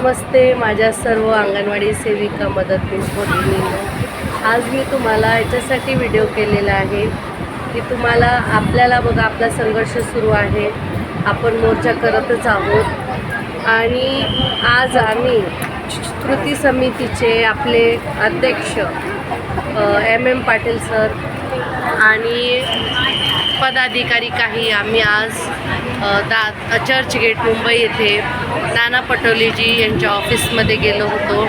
नमस्ते माझ्या सर्व अंगणवाडी सेविका मदतनीस भगिनींनो. आज मी तुम्हाला याच्यासाठी व्हिडिओ केलेला आहे की तुम्हाला आपल्याला बघा आपला संघर्ष सुरू आहे. आपण मोर्चा करतच आहोत. आणि आज आम्ही कृती समितीचे आपले अध्यक्ष एम एम पाटील सर आणि पदाधिकारी काही आम्ही आज दा चर्चगेट मुंबई येथे नाना पटोलेजी यांच्या ऑफिसमध्ये गेलो होतो.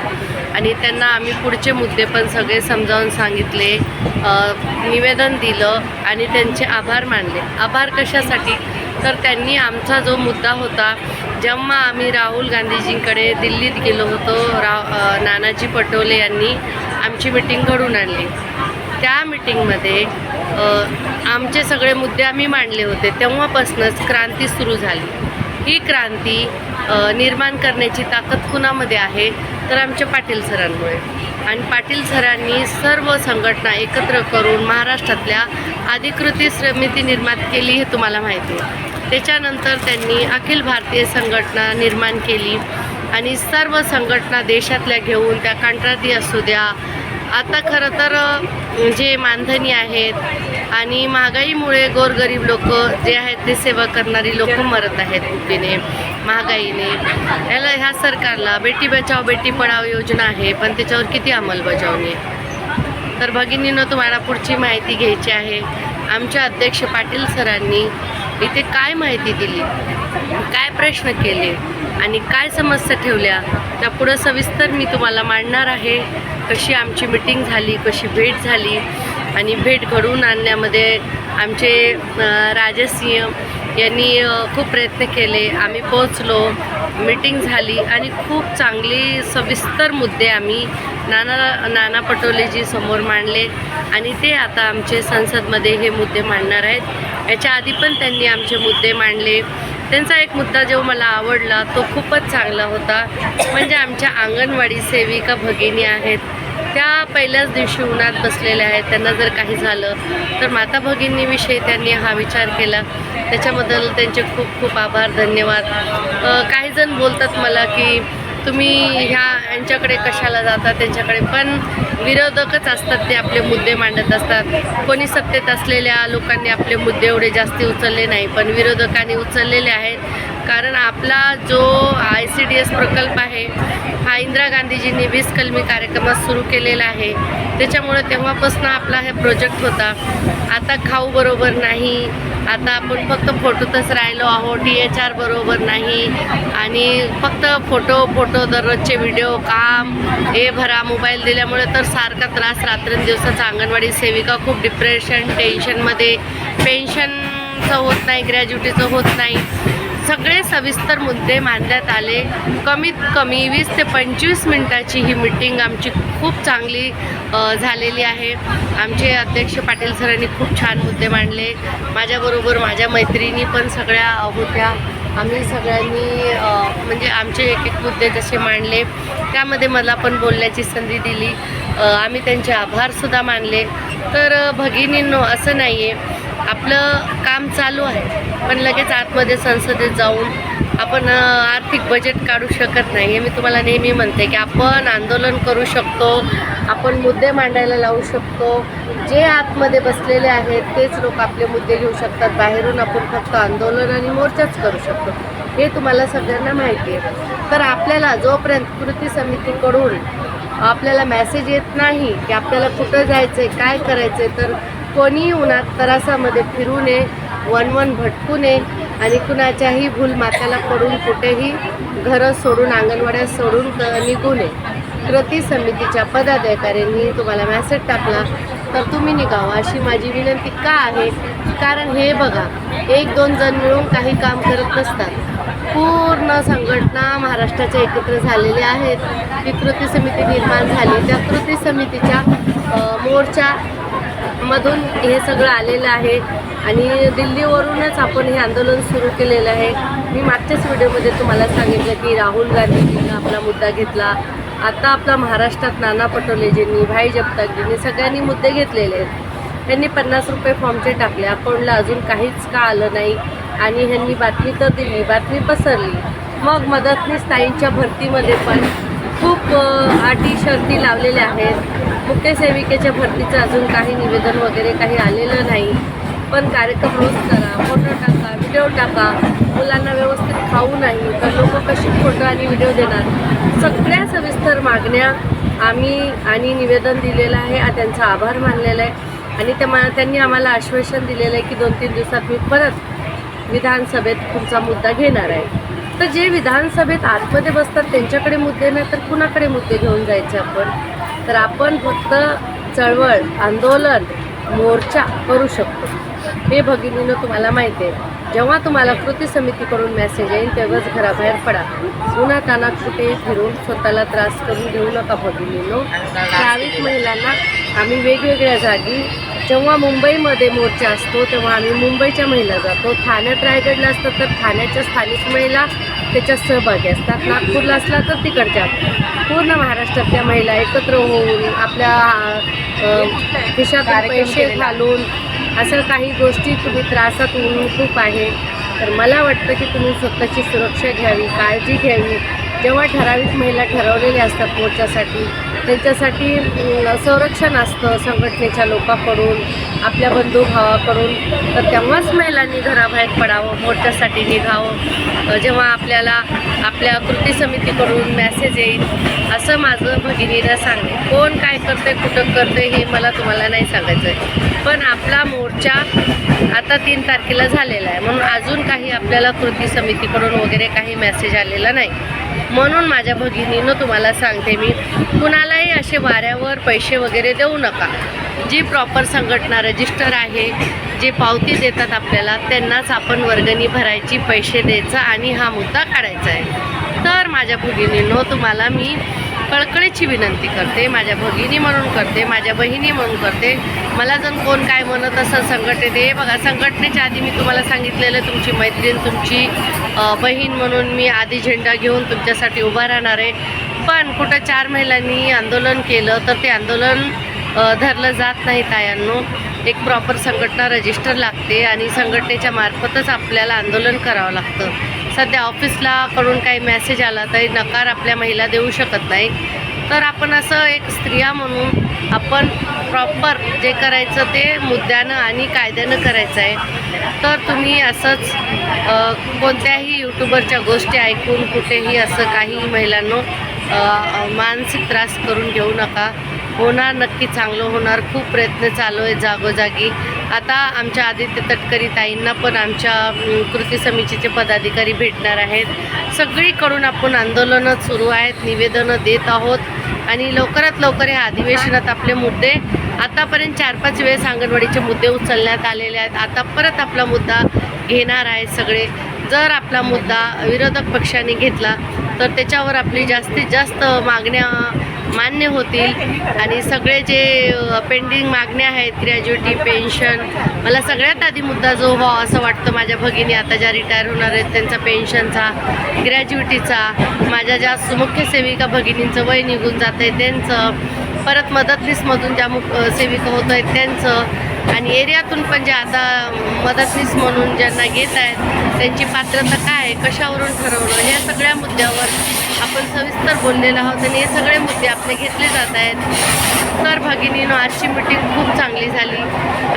आणि त्यांना आम्ही पुढचे मुद्दे पण सगळे समजावून सांगितले निवेदन दिलं आणि त्यांचे आभार मानले. आभार कशासाठी? तर त्यांनी आमचा जो मुद्दा होता जेव्हा आम्ही राहुल गांधीजींकडे दिल्लीत गेलो होतो रा नानाजी पटोले यांनी आमची मिटिंग घडून आणली. त्या मिटिंगमध्ये आमचे सगळे मुद्दे आम्ही मांडले होते. तेव्हापासूनच क्रांती सुरू झाली. ही क्रांती निर्माण करण्याची ताकद कुणामध्ये आहे? तर आमच्या पाटील सरांमुळे. आणि पाटील सरांनी सर्व संघटना एकत्र करून महाराष्ट्रातल्या अधिकृती समिती निर्माण केली हे तुम्हाला माहिती आहे. त्याच्यानंतर त्यांनी अखिल भारतीय संघटना निर्माण केली. आणि सर्व संघटना देशातल्या घेऊन त्या कंत्राटी असू द्या आता खरं तर जे मानधनी आहेत आणि महागाईमुळे गोरगरीब लोक जे आहेत ते सेवा करणारी लोक मरत आहेत भुकेने महागाईने. याला ह्या सरकारला बेटी बचाव बेटी पढाव योजना आहे पण त्याच्यावर किती अंमलबजावणी आहे? तर भगिनीनं तुम्हाला पुढची माहिती घ्यायची आहे. आमच्या अध्यक्ष पाटील सरांनी इथे काय माहिती दिली काय प्रश्न केले आणि काय समस्या ठेवल्या त्या पुढं सविस्तर मी तुम्हाला मांडणार आहे. कशी आमची मिटिंग झाली कशी भेट झाली आणि भेट घडवून आणण्यामध्ये आमचे राजसिंह यांनी खूप प्रयत्न केले. आम्ही पोहोचलो मीटिंग झाली आणि खूप चांगली सविस्तर मुद्दे आम्ही नाना नाना पटोलेजी समोर मांडले आणि ते आता आमचे संसदमध्ये हे मुद्दे मांडणार आहेत. याच्या आधी पण त्यांनी आमचे मुद्दे मांडले. त्यांचा एक मुद्दा जो मला आवडला तो खूपच चांगला होता म्हणजे आमच्या अंगणवाडी सेविका भगिनी आहेत. त्या पहिल्याच दिवशी उन्हात बसलेल्या आहेत. त्यांना जर काही झालं तर माता भगिनीविषयी त्यांनी हा विचार केला. त्याच्याबद्दल त्यांचे खूप खूप आभार धन्यवाद. काही जण बोलतात मला की तुम्ही ह्या यांच्याकडे कशाला जाता त्यांच्याकडे पण विरोधकच असतात ते आपले मुद्दे मांडत असतात. कोणी सत्तेत असलेल्या लोकांनी आपले मुद्दे एवढे जास्ती उचलले नाही पण विरोधकांनी उचललेले आहेत. कारण आपला जो आय सी डी एस प्रकल्प आहे हा इंदिरा गांधीजींनी वीस कलमी कार्यक्रमात सुरू केलेला आहे. त्याच्यामुळे तेव्हापासून आपला हे प्रोजेक्ट होता. आता खाऊ बरोबर नाही. आता आपण फक्त फोटोतच राहिलो आहोत टी एच आर बरोबर नाही. आणि फक्त फोटो फोटो दररोजचे व्हिडिओ काम हे भरा मोबाईल दिल्यामुळे तर सारखा त्रास रात्रंदिवसाचा अंगणवाडी सेविका खूप डिप्रेशन टेन्शनमध्ये पेन्शनचं होत नाही ग्रॅज्युटीचं होत नाही. सगळे सविस्तर मुद्दे मांडण्यात आले. कमीत कमी वीस ते पंचवीस मिनटाची ही मिटिंग आमची खूप चांगली झालेली आहे. आमचे अध्यक्ष पाटील सरांनी खूप छान मुद्दे मांडले. माझ्याबरोबर माझ्या मैत्रिणी पण सगळ्या होत्या. आम्ही सगळ्यांनी म्हणजे आमचे एक एक मुद्दे जसे मांडले. त्यामध्ये मला पण बोलण्याची संधी दिली. आम्ही त्यांचे आभारसुद्धा मानले. तर भगिनींनो असं नाही आहे आपलं काम चालू आहे पण लगेच आतमध्ये संसदेत जाऊन आपण आर्थिक बजेट काढू शकत नाही. हे मी तुम्हाला नेहमी म्हणते की आपण आंदोलन करू शकतो आपण मुद्दे मांडायला लावू शकतो. जे आतमध्ये बसलेले आहेत तेच लोक आपले मुद्दे घेऊ शकतात. बाहेरून आपण फक्त आंदोलन आणि मोर्चाच करू शकतो. हे तुम्हाला सगळ्यांना माहिती आहे. तर आपल्याला जोपर्यंत कृती समितीकडून आपल्याला मेसेज येत नाही की आपल्याला कुठं जायचं आहे काय करायचं आहे तर कोणी उन्हात तरासामध्ये फिरू नये वन वन भटकू नये आणि कुणाच्याही भूल माताला पडून कुठेही घरं सोडून अंगणवाड्या सोडून निघू नये. कृती समितीच्या पदाधिकाऱ्यांनी तुम्हाला मॅसेज टाकला तर तुम्ही निघावं अशी माझी विनंती का आहे? कारण हे बघा एक दोन जण मिळून काही काम करत नसतात. पूर्ण संघटना महाराष्ट्राच्या एकत्र झालेल्या आहेत. ती कृती समिती निर्माण झाली. त्या कृती समितीच्या मोर्चा मधून हे सगळं आलेलं आहे आणि दिल्लीवरूनच आपण हे आंदोलन सुरू केलेलं आहे. मी मागच्याच व्हिडिओमध्ये तुम्हाला सांगितलं की राहुल गांधीजींनी आपला मुद्दा घेतला. आता आपला महाराष्ट्रात नाना पटोलेजींनी भाई जगतापजींनी सगळ्यांनी मुद्दे घेतलेले आहेत. त्यांनी पन्नास रुपये फॉर्मचे टाकले. अकाउंटला अजून काहीच का आलं नाही? आणि ह्यांनी बातमी तर दिली बातमी पसरली. मग मदतनीस ताईंच्या भरतीमध्ये पण खूप अटी शर्ती लावलेल्या आहेत. मुख्य सेविकेच्या भरतीचं अजून काही निवेदन वगैरे काही आलेलं नाही. पण कार्यक्रम रोज करा फोटो टाका व्हिडिओ टाका. मुलांना व्यवस्थित खाऊ नाही तर लोक कशी फोटो आणि व्हिडिओ देणार? सगळ्या सविस्तर मागण्या आम्ही आणि निवेदन दिलेलं आहे त्यांचा आभार मानलेला आहे. आणि त्या मा त्यांनी आम्हाला आश्वासन दिलेलं आहे की दोन तीन दिवसात मी परत विधानसभेत तुमचा मुद्दा घेणार आहे. तर जे विधानसभेत आतमध्ये बसतात त्यांच्याकडे मुद्दे नाही तर कुणाकडे मुद्दे घेऊन जायचे आपण? तर आपण फक्त चळवळ आंदोलन मोर्चा करू शकतो. हे भगिनीनं तुम्हाला माहिती आहे. जेव्हा तुम्हाला कृती समितीकडून मेसेज येईल तेव्हाच घराबाहेर पडा. उन्हा तानात कुठे फिरून स्वतःला त्रास करून घेऊ नका भगिनीनो. ठराविक महिलांना आम्ही वेगवेगळ्या जागी जेव्हा मुंबईमध्ये मोर्चा असतो तेव्हा आम्ही मुंबईच्या महिला जातो. ठाण्यात रायगडला असतात तर ठाण्याच्या स्थानिक महिला त्याच्यात सहभागी असतात. नागपूरला असला तर तिकडच्या. पूर्ण महाराष्ट्रातल्या महिला एकत्र होऊन आपल्या खिशात पैसे घालून असं काही गोष्टी तुम्ही त्रासात होऊन खूप आहे. तर मला वाटतं की तुम्ही स्वतःची सुरक्षा घ्यावी काळजी घ्यावी. जेव्हा ठराविक महिला ठरवलेल्या असतात मोर्चासाठी त्यांच्यासाठी संरक्षण असतं संघटनेच्या लोकांकडून. आपल्या बंधुभावाकडून तर तेव्हाच महिलांनी घराबाहेर पडावं मोर्चासाठी निघावं. जेव्हा आपल्याला आपल्या कृती समितीकडून मेसेज येईल असं माझं भगिनीला सांगेल कोण काय करते कुठं करते हे मला तुम्हाला नाही सांगायचं आहे पण आपला मोर्चा आता तीन तारखेला झालेला आहे. म्हणून अजून काही आपल्याला कृती समितीकडून वगैरे काही मेसेज आलेला नाही. म्हणून माझ्या भगिनीनं तुम्हाला सांगते मी कुणालाही असे वाऱ्यावर पैसे वगैरे देऊ नका. जी प्रॉपर संघटना रजिस्टर आहे जे पावती देतात आपल्याला त्यांनाच आपण वर्गणी भरायची पैसे द्यायचं आणि हा मुद्दा काढायचा आहे. तर माझ्या भगिनींनो तुम्हाला मी कळकळीची विनंती करते माझ्या भगिनी म्हणून करते माझ्या बहिणी म्हणून करते. मला जर कोण काय म्हणत असं संघटनेत हे बघा संघटनेच्या आधी मी तुम्हाला सांगितलेलं तुमची मैत्रीण तुमची बहीण म्हणून मी आधी झेंडा घेऊन तुमच्यासाठी उभा राहणार आहे. पण कुठं चार महिलांनी आंदोलन केलं तर ते आंदोलन धरलं जात नाही तायांनो. एक प्रॉपर संघटना रजिस्टर लागते आणि संघटनेच्या मार्फतच आपल्याला आंदोलन करावं लागतं. सध्या ऑफिसला कडून काही मेसेज आला तरी नकार आपल्या महिला देऊ शकत नाही. तर आपण असं एक स्त्रिया म्हणून आपण प्रॉपर जे करायचं ते मुद्द्यानं आणि कायद्यानं करायचं आहे. तर तुम्ही असंच कोणत्याही यूट्यूबरच्या गोष्टी ऐकून कुठेही असं काही महिलांनो मानसिक त्रास करून घेऊ नका. होणार नक्की चांगलं होणार. खूप प्रयत्न चालू आहे जागोजागी. आता आमच्या आदित्य तटकरी ताईंना पण आमच्या कृती समितीचे पदाधिकारी भेटणार आहेत. सगळीकडून आपण आंदोलनं सुरू आहेत निवेदनं देत आहोत. आणि लवकरात लवकर या अधिवेशनात आपले मुद्दे आतापर्यंत चार पाच वेळेस अंगणवाडीचे मुद्दे उचलण्यात आलेले आहेत. आता परत आपला मुद्दा घेणार आहे सगळे. जर आपला मुद्दा विरोधक पक्षाने घेतला तर त्याच्यावर आपली जास्तीत जास्त मागण्या मान्य होतील. आणि सगळे जे पेंडिंग मागण्या आहेत ग्रॅज्युएटी पेन्शन मला सगळ्यात आधी मुद्दा जो व्हा असं वाटतं माझ्या भगिनी आता ज्या रिटायर होणार आहेत त्यांचा पेन्शनचा ग्रॅज्युटीचा माझ्या ज्या मुख्य सेविका भगिनींचं वय निघून जात आहे त्यांचं परत मदतनीसमधून ज्या मुख सेविका होत आहेत त्यांचं आणि एरियातून पण जे आता मदतनीस म्हणून ज्यांना घेत आहेत त्यांची पात्रता काय आहे कशावरून ठरवणं या सगळ्या मुद्द्यावर आपण सविस्तर बोललेलो आहोत आणि हे सगळे मुद्दे आपले घेतले जात आहेत. तर भगिनीनं आजची मिटिंग खूप चांगली झाली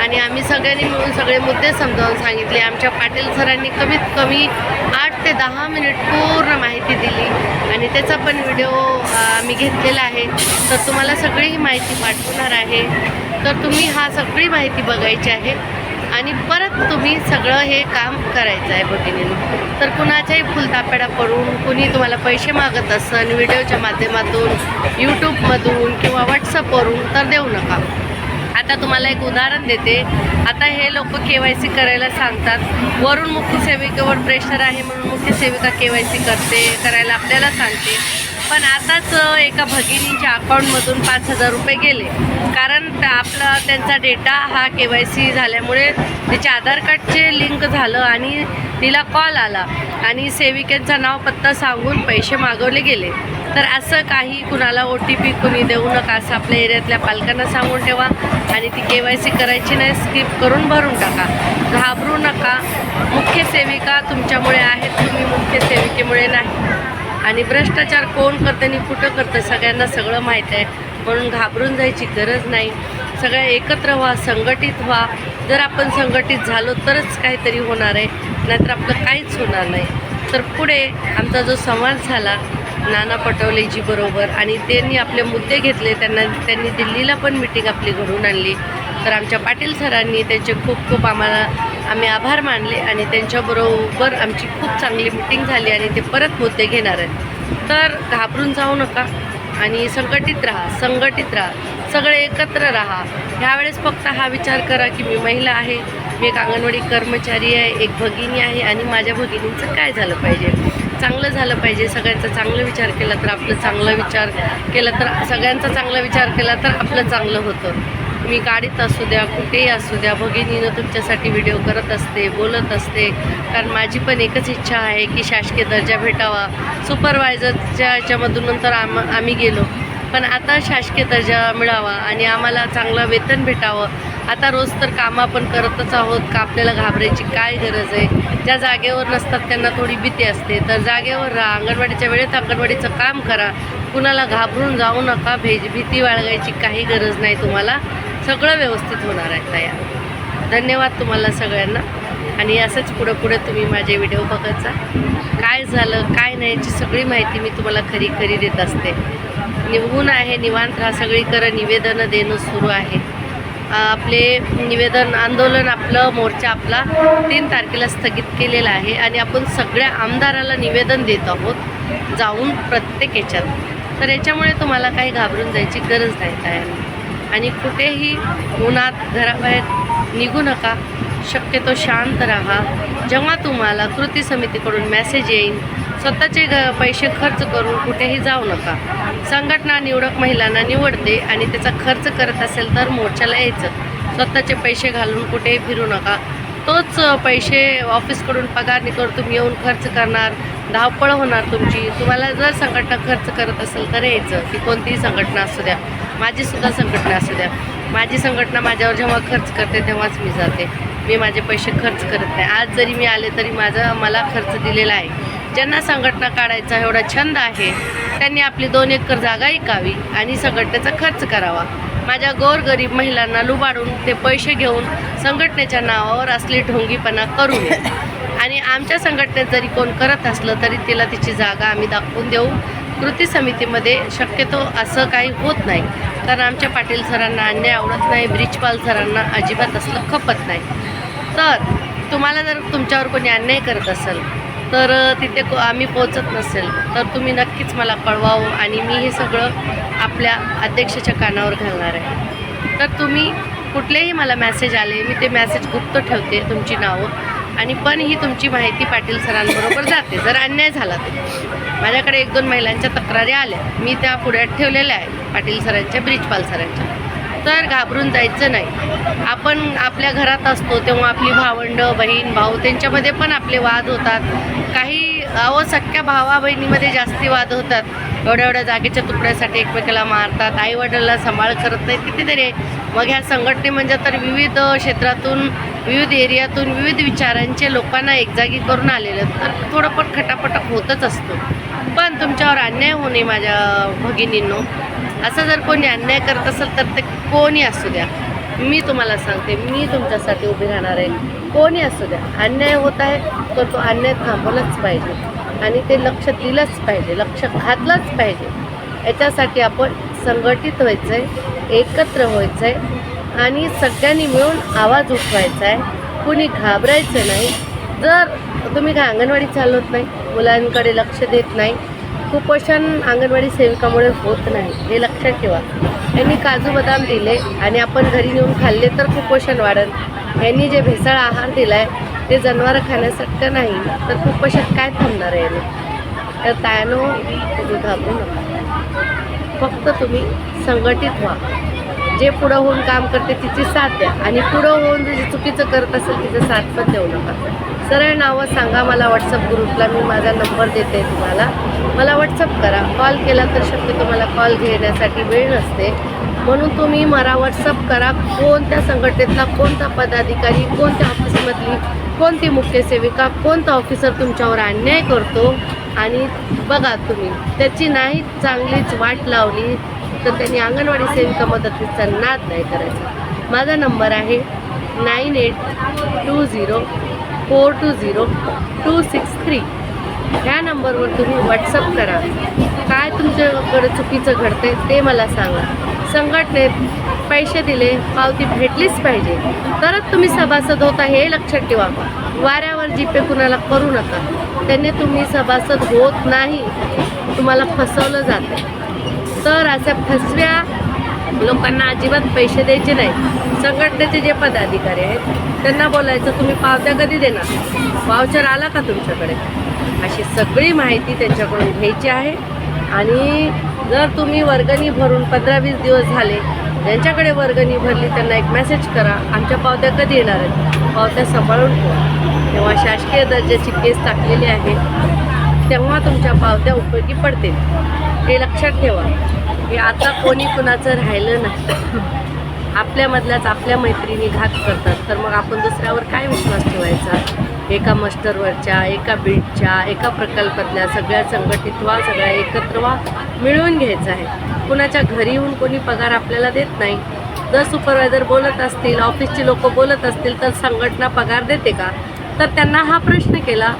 आणि आम्ही सगळ्यांनी मिळून सगळे मुद्दे समजावून सांगितले. आमच्या पाटील सरांनी कमीत कमी आठ ते दहा मिनिट पूर्ण माहिती दिली आणि त्याचा पण व्हिडिओ आम्ही घेतलेला आहे. तर तुम्हाला सगळी ही माहिती पाठवणार आहे. तर तुम्ही हा सगळी माहिती बघायची आहे. आणि परत तुम्ही सगळं हे काम करायचं आहे भगिनीनं. तर कुणाच्याही फुलतापेडा पडून कुणी तुम्हाला पैसे मागत असन व्हिडिओच्या माध्यमातून यूट्यूबमधून किंवा व्हॉट्सअपवरून तर देऊ नका. आता तुम्हाला एक उदाहरण देते. आता हे लोक के वाय सी करायला सांगतात. वरून मुख्य सेविकेवर प्रेशर आहे म्हणून मुख्य सेविका के वाय सी करते करायला आपल्याला सांगते. पण आताच एका भगिनीच्या अकाउंटमधून पाच हजार रुपये गेले. कारण आपला त्यांचा डेटा हा के वाय सी झाल्यामुळे तिच्या आधार कार्डचे लिंक झालं आणि तिला कॉल आला. आणि सेविकेचा नाव पत्ता सांगून पैसे मागवले गेले. तर असं काही कुणाला ओ टी पी कुणी देऊ नका असं आपल्या एरियातल्या पालकांना सांगून ठेवा. आणि ती के वाय सी करायची नाही स्किप करून भरून टाका. घाबरू नका. मुख्य सेविका तुमच्यामुळे आहेत तुम्ही मुख्य सेविकेमुळे नाही. आणि भ्रष्टाचार कोण करतं आणि कुठं करतं सगळ्यांना सगळं माहीत आहे. म्हणून घाबरून जायची गरज नाही. सगळ्या एकत्र व्हा संघटित व्हा. जर आपण संघटित झालो तरच काहीतरी होणार आहे. नाहीतर आपलं काहीच होणार नाही. तर पुढे आमचा जो संवाद झाला नाना पटोलेजी बरोबर आणि त्यांनी आपले मुद्दे घेतले त्यांना त्यांनी दिल्लीला पण मिटिंग आपली घडवून आणली. तर आमच्या पाटील सरांनी त्यांचे खूप खूप आम्हाला आम्ही आभार मानले आणि त्यांच्याबरोबर आमची खूप चांगली मिटिंग झाली आणि ते परत मुद्दे घेणार आहेत. तर घाबरून जाऊ नका आणि संघटित राहा संघटित राहा. सगळे एकत्र राहा. ह्यावेळेस फक्त हा विचार करा की मी महिला आहे मी एक अंगणवाडी कर्मचारी आहे एक भगिनी आहे आणि माझ्या भगिनींचं काय झालं पाहिजे? चांगलं झालं पाहिजे. सगळ्यांचा चांगला विचार केला तर आपलं चांगला विचार केला तर सगळ्यांचा चांगला विचार केला तर आपलं चांगलं होतं. मी गाडीत असू द्या कुठेही असू द्या भगिनीनं तुमच्यासाठी व्हिडिओ करत असते बोलत असते. कारण माझी पण एकच इच्छा आहे की शासकीय दर्जा भेटावा. सुपरवायझरच्या ह्याच्यामधून नंतर आम आम्ही गेलो. पण आता शासकीय दर्जा मिळावा आणि आम्हाला चांगलं वेतन भेटावं. आता रोज तर कामं आपण करतच आहोत. का आपल्याला घाबरायची काय गरज आहे? ज्या जागेवर नसतात त्यांना थोडी भीती असते. तर जागेवर राहा. अंगणवाडीच्या वेळेत अंगणवाडीचं काम करा. कुणाला घाबरून जाऊ नका. भे भीती बाळगायची काही गरज नाही तुम्हाला. सगळं व्यवस्थित होणार आहे तयार धन्यवाद तुम्हाला सगळ्यांना. आणि असंच पुढं पुढे तुम्ही माझे व्हिडिओ बघत जा काय झालं काय नाही याची सगळी माहिती मी तुम्हाला खरी खरी देत असते. निवडून आहे निवांत राहा. सगळीकडं निवेदनं देणं सुरू आहे. आपले निवेदन आंदोलन आपलं मोर्चा आपला तीन तारखेला स्थगित केलेला आहे. आणि आपण सगळ्या आमदाराला निवेदन देत आहोत. जाऊन प्रत्येक याच्यात. तर याच्यामुळे तुम्हाला काही घाबरून जायची गरज नाही तयार. आणि कुठेही उन्हात घराबाहेर निघू नका. शक्यतो शांत राहा. जेव्हा तुम्हाला कृती समितीकडून मेसेज येईल स्वतःचे ग पैसे खर्च करून कुठेही जाऊ नका. संघटना निवडक महिलांना निवडते आणि त्याचा खर्च करत असेल तर मोर्चाला यायचं. स्वतःचे पैसे घालून कुठेही फिरू नका. तोच पैसे ऑफिसकडून पगार निघून तुम्ही येऊन खर्च करणार धावपळ होणार तुमची. तुम्हाला जर संघटना खर्च करत असेल तर यायचं. ती कोणतीही संघटना असू द्या. माझीसुद्धा संघटना असू द्या. माझी संघटना माझ्यावर जेव्हा खर्च करते तेव्हाच मी जाते. मी माझे पैसे खर्च करत नाही. आज जरी मी आले तरी माझा मला खर्च दिलेला आहे. ज्यांना संघटना काढायचा एवढा छंद आहे त्यांनी आपली दोन एकर जागा ऐकावी आणि संघटनेचा खर्च करावा. माझ्या गोरगरीब महिलांना लुबाडून ते पैसे घेऊन संघटनेच्या नावावर असली ढोंगीपणा करू नये. आणि आमच्या संघटनेत जरी कोण करत असलं तरी तिला तिची जागा आम्ही दाखवून देऊ. कृती समितीमध्ये शक्यतो असं काही होत नाही. कारण आमच्या पाटील सरांना अन्याय आवडत नाही ब्रिजपाल सरांना अजिबात असलं खपत नाही. तर तुम्हाला जर तुमच्यावर कोणी अन्याय करत असेल तर तिथे को आम्ही पोचत नसेल तर तुम्ही नक्कीच मला कळवावं आणि मी हे सगळं आपल्या अध्यक्षाच्या कानावर घालणार आहे. तर तुम्ही कुठलेही मला मॅसेज आले मी ते मॅसेज गुप्त ठेवते तुमची नावं आणि पण ही तुमची माहिती पाटील सरांबरोबर जाते जर अन्याय झाला तर. माझ्याकडे एक दोन महिलांच्या तक्रारी आल्या. मी त्या पुढ्यात ठेवलेल्या आहे पाटील सरांच्या ब्रिजपाल सरांच्या. तर घाबरून जायचं नाही. आपण आपल्या घरात असतो तेव्हा आपली भावंडं बहीण भाऊ त्यांच्यामध्ये पण आपले वाद होतात. काही अव सख्या भावा बहिणीमध्ये जास्ती वाद होतात. एवढ्या एवढ्या जागेच्या तुकड्यासाठी एकमेकाला मारतात आईवडिलांना सांभाळ करत नाही कितीतरी. मग ह्या संघटने म्हणजे तर विविध क्षेत्रातून विविध एरियातून विविध विचारांचे लोकांना एक जागी करून आलेले तर थोडं पण खटापटक होतच असतो. पण तुमच्यावर अन्याय होणे माझ्या भगिनींनो. असं जर कोणी अन्याय करत असेल तर ते कोणी असू द्या. मी तुम्हाला सांगते मी तुमच्यासाठी उभी राहणार आहे. कोणी असू द्या. अन्याय होत आहे तर तो अन्याय थांबवलाच पाहिजे. आणि ते लक्ष दिलंच पाहिजे लक्ष घातलंच पाहिजे. याच्यासाठी आपण संघटित व्हायचं आहे एकत्र व्हायचं आहे आणि सगळ्यांनी मिळून आवाज उठवायचा आहे. कुणी घाबरायचं नाही. जर तुम्ही काय अंगणवाडी चालवत नाही मुलांकडे लक्ष देत नाही कुपोषण अंगणवाडी सेविकामुळे होत नाही हे लक्षात ठेवा. यांनी काजू बदाम दिले आणि आपण घरी नेऊन खाल्ले तर कुपोषण वाढेल यांनी जे भेसळ आहार दिला आहे ते जनावरं खाण्यासारखं नाही तर कुपोषण काय थांबणार आहे याने? तर त्यानो घाबरू नका. फक्त तुम्ही संघटित व्हा. जे पुढं होऊन काम करते तिची साथ द्या आणि पुढं होऊन जे चुकीचं करत असेल तिचं साथ पण देऊ नका. सरळ नावं सांगा मला व्हॉट्सअप ग्रुपला मी माझा नंबर देते तुम्हाला. मला व्हॉट्सअप करा. कॉल केला तर शक्यतो मला कॉल घेण्यासाठी वेळ नसते. म्हणून तुम्ही मला व्हॉट्सअप करा. कोणत्या संघटनेतला कोणता पदाधिकारी कोणत्या ऑफिसमधली कोणती मुख्य सेविका कोणता ऑफिसर तुमच्यावर अन्याय करतो? आणि बघा तुम्ही त्याची नाही चांगलीच वाट लावली तर त्यांनी अंगणवाडी सेविका मदतीचा नाद नाही करायचा. माझा नंबर आहे nine eight two zero four two zero two six three. ह्या नंबरवर तुम्ही व्हॉट्सअप करा. काय तुमच्याकडे चुकीचं घडतंय ते मला सांगा. संघटनेत पैसे दिले पावती भेटलीच पाहिजे. तरच तुम्ही सभासद होता हे लक्षात ठेवा. वाऱ्यावर जीपे कुणाला करू नका. त्यांनी तुम्ही सभासद होत नाही. तुम्हाला फसवलं जातं तर अशा फसव्या लोकांना अजिबात पैसे द्यायचे नाही. संघटनेचे जे पदाधिकारी आहेत त्यांना बोलायचं तुम्ही पावत्या कधी देणार? वावचर आला का तुमच्याकडे? अशी सगळी माहिती त्यांच्याकडून घ्यायची आहे. आणि जर तुम्ही वर्गणी भरून पंधरा वीस दिवस झाले ज्यांच्याकडे वर्गणी भरली त्यांना एक मेसेज करा आमच्या पावत्या कधी येणार आहेत? पावत्या सांभाळून ठेवा. तेव्हा शासकीय दर्जाची केस टाकलेली आहे. तेव्हा तुमच्या पावत्या उपयोगी पडतील. हे लक्षात ठेवा. की आता कोणी कुणाचं राहिलं नाही. आपल्यामधल्याच आपल्या मैत्रिणी घात करतात. तर मग आपण दुसऱ्यावर काय विश्वास ठेवायचा? एका मस्टरवरच्या एका बीटच्या एका प्रकल्पातल्या सगळ्या संघटित व्हा सगळ्या एकत्र व्हा मिळवून घ्यायचं आहे. कुणाच्या घरी येऊन कोणी पगार आपल्याला देत नाही. जर सुपरवायझर बोलत असतील ऑफिसची लोक बोलत असतील तर संघटना पगार देते का? तर त्यांना हा प्रश्न केला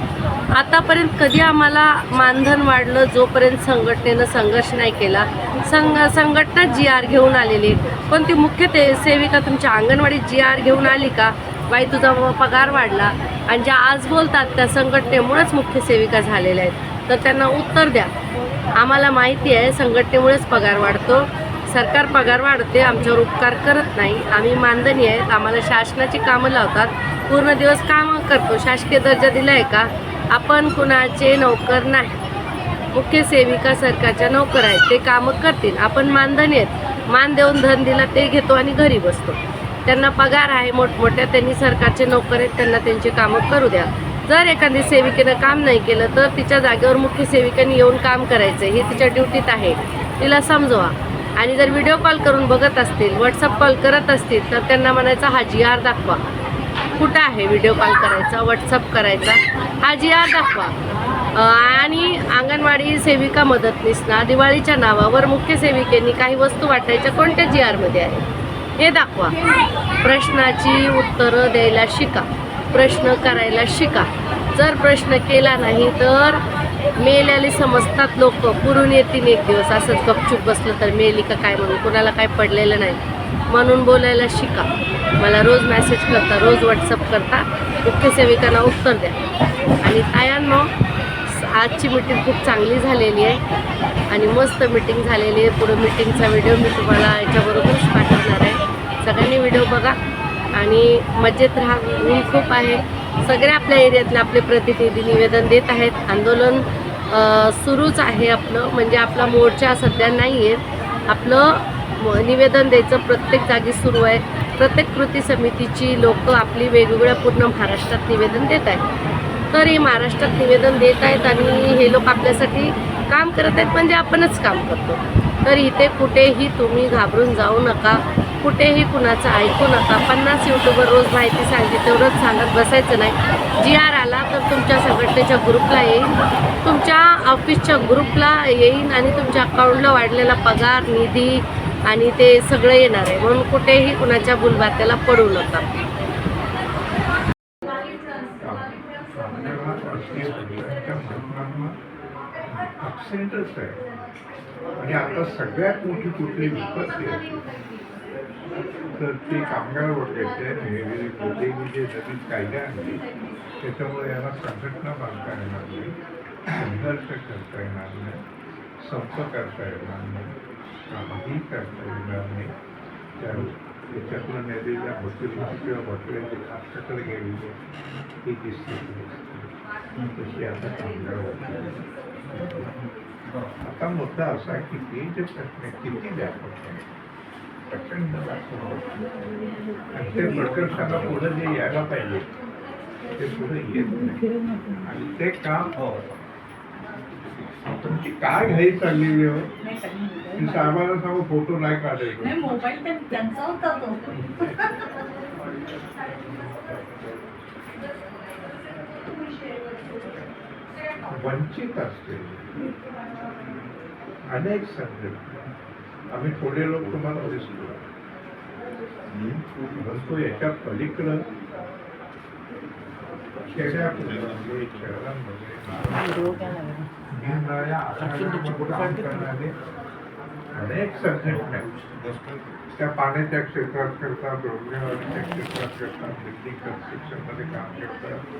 आतापर्यंत कधी आम्हाला मानधन वाढलं जोपर्यंत संघटनेनं संघर्ष नाही केला? संघ संघटना जी आर घेऊन आलेली पण ती मुख्य ते सेविका तुमच्या अंगणवाडीत जी आर घेऊन आली का? बाई तुझा पगार वाढला आणि ज्या आज बोलतात त्या संघटनेमुळेच मुख्य सेविका झालेल्या आहेत. तर त्यांना उत्तर द्या. आम्हाला माहिती आहे संघटनेमुळेच पगार वाढतो. सरकार पगार वाढते आमच्यावर उपकार करत नाही. आम्ही मानधनी आहेत आम्हाला शासनाची कामं लावतात. पूर्ण दिवस कामं करतो. शासकीय दर्जा दिला आहे का? आपण कुणाचे नोकर नाही. मुख्य सेविका सरकारच्या नोकर आहेत. ते कामं करतील. आपण मानधनी आहेत. मान देऊन धन दिला ते घेतो आणि घरी बसतो. त्यांना पगार आहे मोठमोठ्या. त्यांनी सरकारचे नोकर आहेत. त्यांना त्यांची कामं करू द्या. जर एखादी सेविकेनं काम नाही केलं तर तिच्या जागेवर मुख्य सेविकेने येऊन काम करायचं हे तिच्या ड्युटीत आहे. तिला समजवा. आणि जर व्हिडिओ कॉल करून बघत असतील व्हॉट्सअप कॉल करत असतील तर त्यांना म्हणायचा हा जी आर दाखवा. कुठं आहे व्हिडिओ कॉल करायचा व्हॉट्सअप करायचा? हा जी आर दाखवा. आणि अंगणवाडी सेविका मदतनीसना दिवाळीच्या नावावर मुख्य सेविकेनी काही वस्तू वाटायच्या कोणत्या जी आरमध्ये आहे हे दाखवा. प्रश्नाची उत्तरं द्यायला शिका. प्रश्न करायला शिका. जर प्रश्न केला नाही तर मेल्याले समजतात लोक पुरून येतील एक दिवस. असंच गपचूप बसलं तर मेली का काय म्हणून? कोणाला काय पडलेलं नाही. म्हणून बोलायला शिका. मला रोज मेसेज करता रोज व्हॉट्सअप करता. मुख्य सेविकांना उत्तर द्या. आणि तायांनो आजची मीटिंग खूप चांगली झालेली आहे. आणि मस्त मीटिंग झालेली आहे. पुढे मीटिंगचा व्हिडिओ मी तुम्हाला याच्याबरोबरच पाठवणार आहे. सगळ्यांनी व्हिडिओ बघा. आणि मजेत राहा. ऊन खूप आहे. सगळे आपल्या एरियातले आपले प्रतिनिधी निवेदन देत आहेत. आंदोलन सुरूच आहे आपलं. म्हणजे आपला मोर्चा सध्या नाही आहे आपलं निवेदन द्यायचं प्रत्येक जागी सुरू आहे. प्रत्येक कृती समितीची लोक आपली वेगवेगळ्या पूर्ण महाराष्ट्रात निवेदन देत आहेत. तर हे महाराष्ट्रात निवेदन देत आहेत आणि हे लोक आपल्यासाठी काम करत आहेत. म्हणजे आपणच काम करतो. तर इथे कुठेही तुम्ही घाबरून जाऊ नका. कुठेही कुणाचं ऐकू नका. पन्नास यूट्यूबर रोज माहिती सांगते तेवढंच सांगत बसायचं नाही. जी आर आला तर तुमच्या संघटनेच्या ग्रुपला येईल. तुमच्या ऑफिसच्या ग्रुपला येईल आणि तुमच्या अकाउंटला वाढलेला पगार निधी आणि ते सगळं येणार आहे. म्हणून कुठेही कुणाच्या बुलबात्याला पडू नका. अबसेंटच आहे. आणि आता सगळ्यात मोठी कुठली विपत्ती आहे? तर ते कामगार वर्गाचे हे मोदींनी जे नवीन कायदे आणले त्याच्यामुळे याला संघटना बांधता येणार नाही संघर्ष करता येणार नाही संप करता येणार नाही कामही करता येणार नाही. त्या त्याच्यातून नेलेल्या बकरीची किंवा बकऱ्याची कापसाकडे गेलेली ती दिसते. तशी आता कामगार वर्ग आता मुद्दा असा आहे की ते जे प्रश्न किती व्यापक आहे? प्रचंड व्यापक. आणि ते प्रकर्षाला पुढे जे यायला पाहिजे ते पुढे येत नाही. आणि ते काम तुमची काय घाई चाललेली हो की साहेबांना सांगू फोटो नाही काढायचा. नाही मोबाईल त्या- त्यांचा होता तो. वंचित असते अनेक संघटना आम्ही थोडे लोक तुम्हाला दिसतो. परंतु याच्या पलीकडं खेड्यामध्ये शहरांमध्ये निरनिराळ्या आघाड्यांमध्ये काम करणारे अनेक संघटना. आहेत. त्या पाण्याच्या क्षेत्रात करतात रोजगाराच्या क्षेत्रात करतात बिल्डिंग कन्स्ट्रक्शनमध्ये काम करतात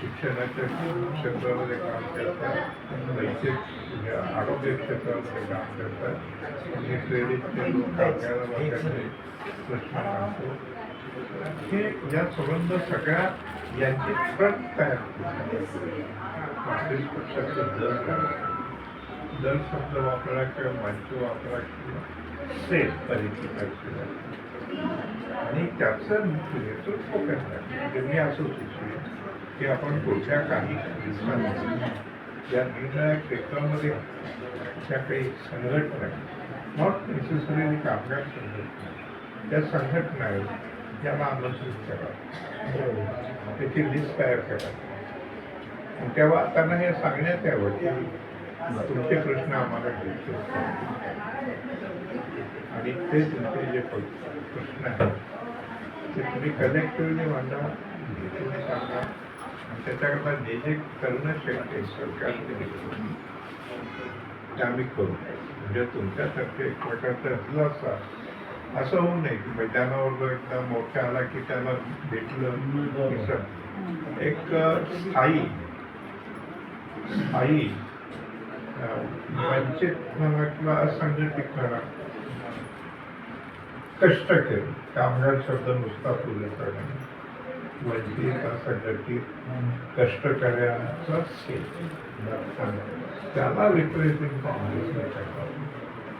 शिक्षणाच्या क्षेत्रामध्ये काम करतात वैद्यक आरोग्य क्षेत्रामध्ये काम करतात आणि क्रेडिटचे लोक कामगार वर्गाचे प्रश्न मांडतो हे या संबंध सगळ्या यांची फ्रंट तयार काँग्रेस पक्षाचं दर काय? दर शब्द वापरा किंवा माहिती वापरा किंवा सेल परिचित केला आणि त्याचं नेतृत्व करण्यात म्हणजे मी असं सुचवेन की आपण पुढच्या काही दिवसांमध्ये या निरनिराळ्या क्षेत्रामध्ये त्या काही संघटना नॉट नेसेसरी कामगार संघटना त्या संघटना आहेत यांना आमंत्रित करा. त्याची लिस्ट तयार करा. तेव्हा त्यांना हे सांगण्यात यावं की तुमचे प्रश्न आम्हाला घ्यायचे आणि ते तुमचे जे प्रश्न आहेत ते तुम्ही कलेक्टिव्हली मांडा घेतून सांगा. आणि त्याच्याकरता जे जे करणं शक्य सरकारने ते आम्ही करू. म्हणजे तुमच्यासारखे एक प्रकारचं असलं असा असं होऊ नये की म्हणजे मैदानावर जो एकदा मोठा आला की त्याला भेटलं एक स्थायी स्थायी वंचित म्हणा किंवा असंघटित म्हणा कष्ट केलं. कामगार शब्द नुसता पुरेसा नाही. असंघटित कष्टकऱ्यांचा सेल त्याला रिप्रेझेंट काँग्रेसने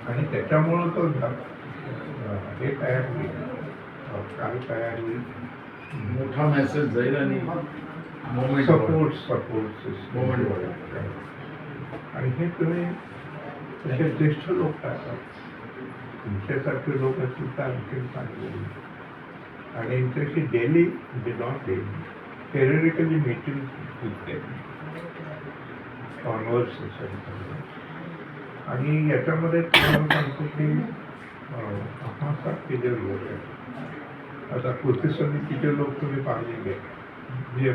आणि त्याच्यामुळं तो हे तयार होईल. काय तयार होईल. मोठा मेसेज जाईल आणि मोमेंट सपोर्ट सपोर्ट Moment. आणि हे तुम्ही ज्येष्ठ लोक टाकतात तुमच्यासारखे लोक असतील तर आणखी चांगले आणि यांच्याशी डेली म्हणजे नॉट डेली पेरियडिकली मीटिंग होते कॉन्व्हर्सेशन आणि याच्यामध्ये तुम्हाला सांगतो की अं, आपणासारखे जे लोक आहेत. आता कृती समितीचे लोक तुम्ही पाहिले गे जे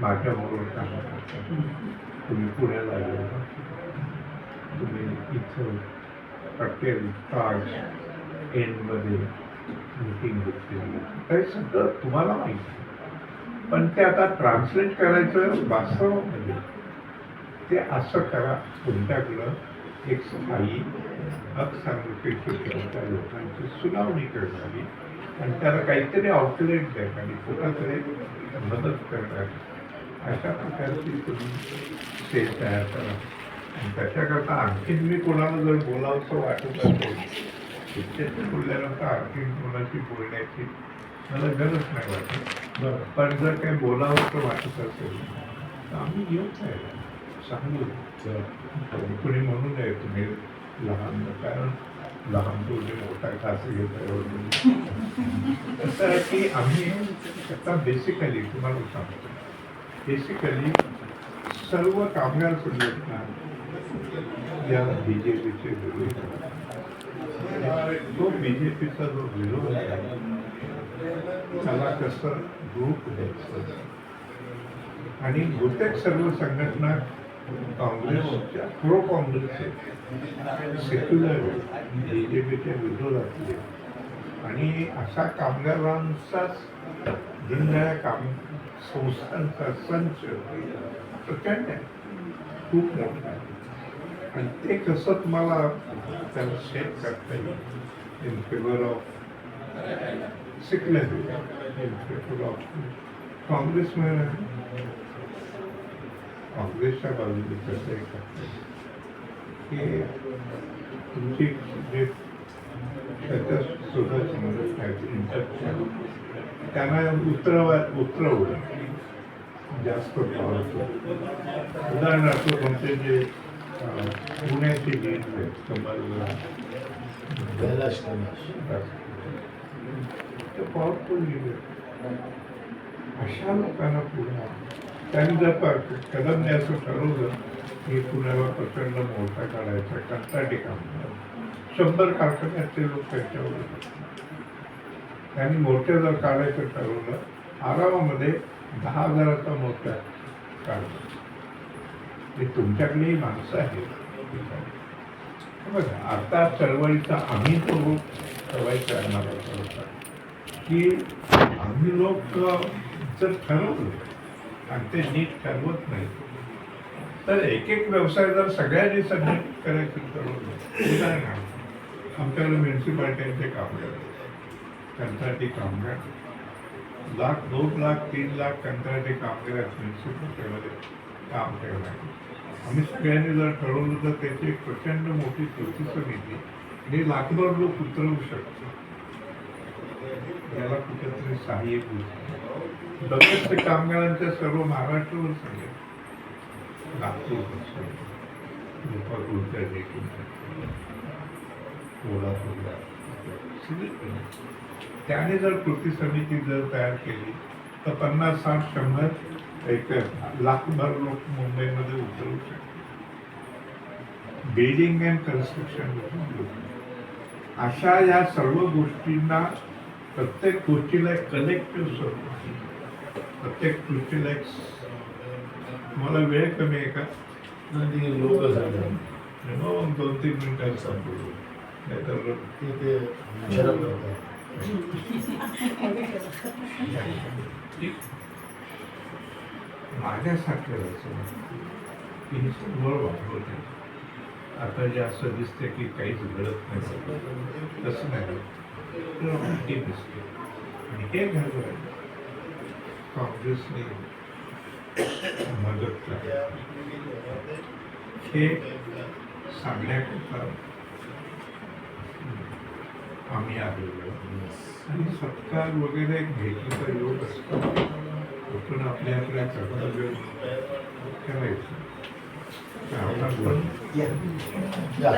माझ्याबरोबर काम करतात. तुम्ही पुण्याला आले तुम्ही इथं पटेल ताज एनमध्ये मीटिंग घेतलेली हे सगळं तुम्हाला माहिती पण ते आता ट्रान्सलेट करायचं वास्तवामध्ये. ते असं करा तुमच्याकडं एक स्थायी त्या लोकांची सुनावणी करणारी आणि त्याला काहीतरी आउटलेट देणारी कुठंतरी मदत करणारी. अशा प्रकारची तुम्ही ते तयार करा. त्याच्याकरता आणखीन मी कोणाला जर बोलावंसं वाटत असेल शिक्षक बोलल्यानंतर आणखीन कोणाशी बोलण्याची मला गरज नाही वाटत पण जर काही बोलावंसं वाटत असेल तर आम्ही येऊच आहे सांगू कुणी म्हणू नये तुम्ही लहान कारण लहान तुम्ही मोठा खास घेत आहे कसं आहे की आम्ही आता बेसिकली तुम्हाला सांगतो बेसिकली सर्व कामगार संघटना या बी जे पीचे विरोध तो बी जे पीचा जो विरोध आहे त्याला कसं रूप द्यायचं? आणि बहुतेक सर्व संघटना काँग्रेसच्या प्रो काँग्रेसचे सेक्युलर बी जे पीच्या विरोधातले. आणि अशा कामगारांचाच दिनदया काम संस्थांचा संच प्रचंड आहे. खूप मोठा आहे. आणि ते कसं तुम्हाला त्याला शेप करता येईल? In favour of sickness in favour of Congress काँग्रेसमध्ये काँग्रेसच्या बाजूने कसं आहे करता की तुमची जे त्याच्या सुद्धा संघटना आहेत त्यांना उतरवा उतरवलं जास्त पॉवरफुल उदाहरणार्थ तुमचे जे पुण्याची कमल कैलाश ते पॉवरफुल लीडर अशा लोकांना आणा. त्यांनी जर कदमने असं ठरवलं की पुण्याला प्रचंड मोठा काढायचा कंत्राटी काम शंभर कारखान्याचे लोक त्यांच्यावर. त्यांनी मोठे जर काढायचं ठरवलं आरामामध्ये दहा हजाराचा मोठा काढला ते तुमच्याकडेही माणसं आहेत. बघा आता चळवळीचा आम्ही तो रूप करणार होता. की आम्ही लोक जर ठरवलं आणि ते नीट ठरवत नाही तर एक एक व्यवसाय जर सगळ्यांनी सबमिट करायचं ठरवलं उदाहरणार्थ आमच्याकडे म्युन्सिपाल्ट्यांचे कामगार कंत्राटी कामगार. लाख दोन लाख तीन लाख कंत्राटी कामगार आहेत म्युन्सिपाल्टीमध्ये काम करणार आम्ही सगळ्यांनी जर ठरवलं तर त्याची एक प्रचंड मोठी कृती समिती आणि लाखभर लोक उतरवू शकतो याला कुठेतरी सहाय्य होईल. कामगारांच्या सर्व महाराष्ट्रावर सांगेल नागपूर गोपाळपूरच्या देखील कोल्हापूरला. त्याने जर कृती समिती जर तयार केली तर पन्नास साठ शंभर एक लाखभर लोक मुंबईमध्ये उतरू शकतात. बिल्डिंग अँड कन्स्ट्रक्शन अशा या सर्व गोष्टींना प्रत्येक गोष्टीला एक कलेक्टिव्ह स्वरूप. प्रत्येक गोष्टीला एक मला वेळ कमी आहे का? आणि लोक झाले. मग दोन तीन मिनिटात संपवू नाहीतर ते माझ्यासारखं असं की हे समोर वापरते आता जे असं दिसते की काहीच घडत नाही. तसं नाही. तर वाईट दिसते आणि हे घडलं. काँग्रेसने मदत हे सांगण्याकरता आम्ही आलेलो आणि सत्कार वगैरे भेटीचा योग असतो. आपण आपल्या आपल्या कर्तव्य करायचं तर आपण पण या